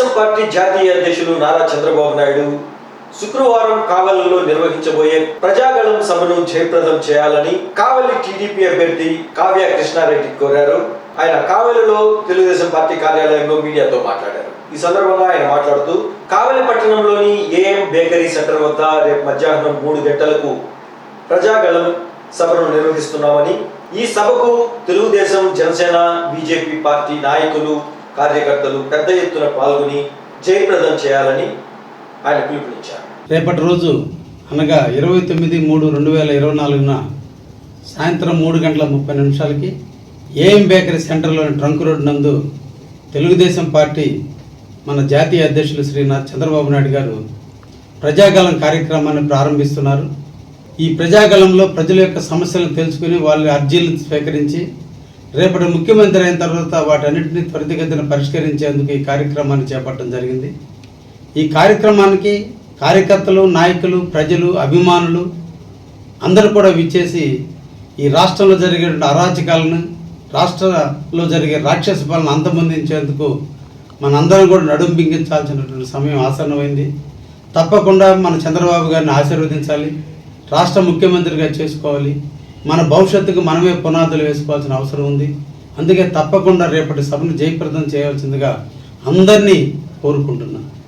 Telugu Desam party జాతీయ అధ్యక్షులు నారా చంద్రబాబు నాయుడు శుక్రవారం కావలిలో నిర్వహించబోయే ప్రజాగళం సభను జయప్రదం చేయాలని కావలి టీడీపీ అభ్యర్థి కావ్య కృష్ణారెడ్డి కోరారు. ఆయన కావలిలో తెలుగుదేశం పార్టీ కార్యాలయంలో మీడియాతో మాట్లాడారు. ఈ సందర్భంగా ఆయన మాట్లాడుతూ కావలి పట్టణంలోని ఏఎం బేకరీ సెంటర్ వద్ద రేపు మధ్యాహ్నం మూడు గంటలకు ప్రజాగళం సభను నిర్వహిస్తున్నామని ఈ సభకు తెలుగుదేశం జనసేన బీజేపీ పార్టీ నాయకులు కార్యకర్తలు పెద్ద ఎత్తున పాల్గొని జయప్రదం చేయాలని ఆయన పిలుపునిచ్చారు. రేపటి రోజు అనగా ఇరవై తొమ్మిది మూడు రెండు వేల ఇరవై నాలుగున సాయంత్రం మూడు గంటల ముప్పై నిమిషాలకి ఏఎం బేకరీ సెంటర్లోని ట్రంక్ రోడ్ నందు తెలుగుదేశం పార్టీ మన జాతీయ అధ్యక్షులు శ్రీ చంద్రబాబు నాయుడు గారు ప్రజాగలం కార్యక్రమాన్ని ప్రారంభిస్తున్నారు. ఈ ప్రజాగలంలో ప్రజల యొక్క సమస్యలను తెలుసుకుని వాళ్ళ అర్జీలను స్వీకరించి రేపటి ముఖ్యమంత్రి అయిన తర్వాత వాటన్నిటిని త్వరితగతిన పరిష్కరించేందుకు ఈ కార్యక్రమాన్ని చేపట్టడం జరిగింది. ఈ కార్యక్రమానికి కార్యకర్తలు నాయకులు ప్రజలు అభిమానులు అందరూ కూడా విచ్చేసి ఈ రాష్ట్రంలో జరిగే అరాచకాలను రాష్ట్రంలో జరిగే రాక్షస పాలన అంతమొందించేందుకు మనందరం కూడా నడుం బిగించాల్సినటువంటి సమయం ఆసన్నమైంది. తప్పకుండా మన చంద్రబాబు గారిని ఆశీర్వదించాలి. రాష్ట్ర ముఖ్యమంత్రిగా చేసుకోవాలి. మన భవిష్యత్తుకు మనమే పునాదులు వేసుకోవాల్సిన అవసరం ఉంది. అందుకే తప్పకుండా రేపటి సభను జయప్రదం చేయవలసిందిగా అందరినీ కోరుకుంటున్నాను